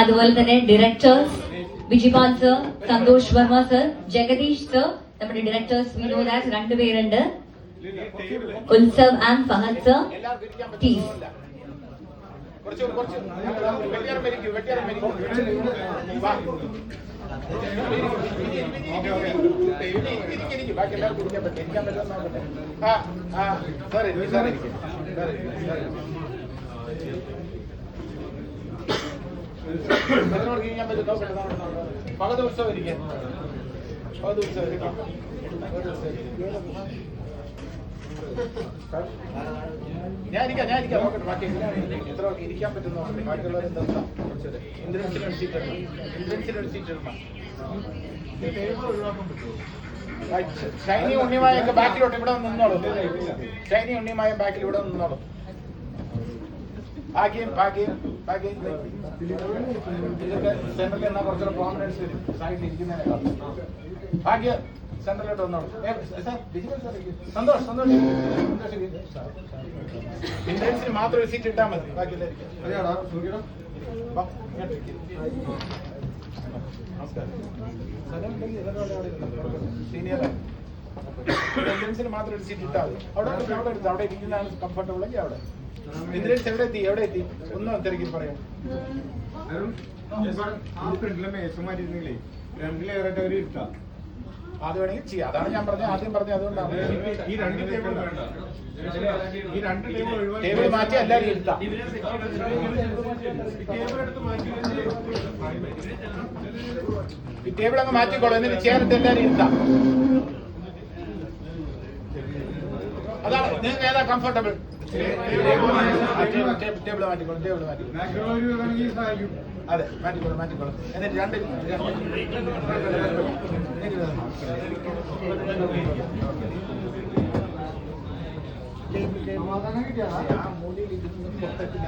അതുപോലെ തന്നെ directors Vijipal sir Santhosh Varma sir Jagadeesh sir നമ്മുടെ ഡയറക്ടേഴ്സ് വിനോദാസ് രണ്ടുപേരുണ്ട്. ഉത്സവ് ആൻഡ് ഫഹദ് സർ എല്ലാവർക്കും സാറേ സാറേ പറ്റുന്നില്ല കുറച്ച് കുറച്ച് വെട്ടിയാരം മരിക്കും വെട്ടിയാരം മരിക്കും വാ. ഇരിക്ക്, ഇരിക്ക്. ബാക്കി എല്ലാവർക്കും ഇരിക്കാൻ പറ്റും ഇരിക്കാൻ പറ്റുമെന്ന് നോക്കട്ടെ ആ ആ സാർ ഇരിക്കും സാർ ഇരിക്കും സാർ ഇരിക്കും സാർ എത്രയോട് ഇരിക്കാൻ പറ്റും നോക്കട്ടെ നോക്കട്ടെ, നോക്കട്ടെ. പകുതി ഉത്സവം ഇരിക്കാം പകുതി ദിവസം ഇരിക്കാം. ഞാൻ ഇരിക്കാം നോക്കട്ടെ ബാക്കി എത്ര പേർക്ക് ഇരിക്കാൻ പറ്റുന്ന നോക്കട്ടെ ബാക്കിയുള്ളവർ എന്താ കുറച്ചത് ഇന്ദ്രൻസിന് അടിച്ചിട്ടിടണം ഇന്ദ്രൻസിന് അടിച്ചിട്ടിടണം ഷൈനി ഉണ്ണിമായൊക്കെ ബാക്കിലോട്ട് ഇവിടെ നിന്നോളൂ ഷൈനി ഉണ്ണിമായ ബാക്കിൽ ഇവിടെ നിന്നോളും ഭാഗ്യം ഭാഗ്യം ഭാഗ്യം. ഇതൊക്കെ സെന്ററിൽ എന്നാ കുറച്ചുകൂടെ പ്രോമിനൻസ് വരും. സൈഡിൽ ഇരിക്കുന്നതിനേക്കാൾ ഭാഗ്യം സെന്ററിലോട്ട് വന്നോളൂ. സന്തോഷ് സന്തോഷ്. ഇന്ദ്രൻസിന് മാത്രം ഒരു സീറ്റ് ഇട്ടാൽ മതി. ഇരിക്ക്. നമസ്കാരം. സ്ഥലം ഇന്ദ്രൻസിന് മാത്രം ഒരു സീറ്റ് ഇട്ടാൽ മതി. അവിടെ അവിടെ എടുത്ത് അവിടെ ഇരിക്കുന്നതാണ് കംഫർട്ടബിൾ എങ്കിൽ അവിടെ. ഇന്ദ്രൻസ് എവിടെ എത്തി? എവിടെ എത്തി? ഒന്നും തിരക്കി പറയാം. രണ്ടിലേറെ അവർ ഇരുത്താം. അത് വേണമെങ്കിൽ ചെയ്യാം. അതാണ് ഞാൻ പറഞ്ഞത്. ആദ്യം പറഞ്ഞത് അതുകൊണ്ടാണ്. ഈ രണ്ട് ടേബിൾ വേണ്ട. ഈ രണ്ട് ടേബിൾ ടേബിൾ മാറ്റി എല്ലാവരും ഇരുത്താം. ഈ ടേബിൾ അങ്ങ് മാറ്റിക്കോളൂ. എന്നിട്ട് ചേർത്ത് എല്ലാവരും ഇരുത്താം. അതാണ് നിങ്ങൾക്ക് ഏതാ കംഫർട്ടബിൾ ടേബിൾ മാറ്റിക്കോളും ടേബിൾ മാറ്റിക്കോളൂ അതെ മാറ്റിക്കോളും മാറ്റിക്കോളും. എന്നിട്ട് രണ്ട് കിട്ടിയാ ആ മൂലയിൽ ഇരുന്ന് പുറത്തേക്ക്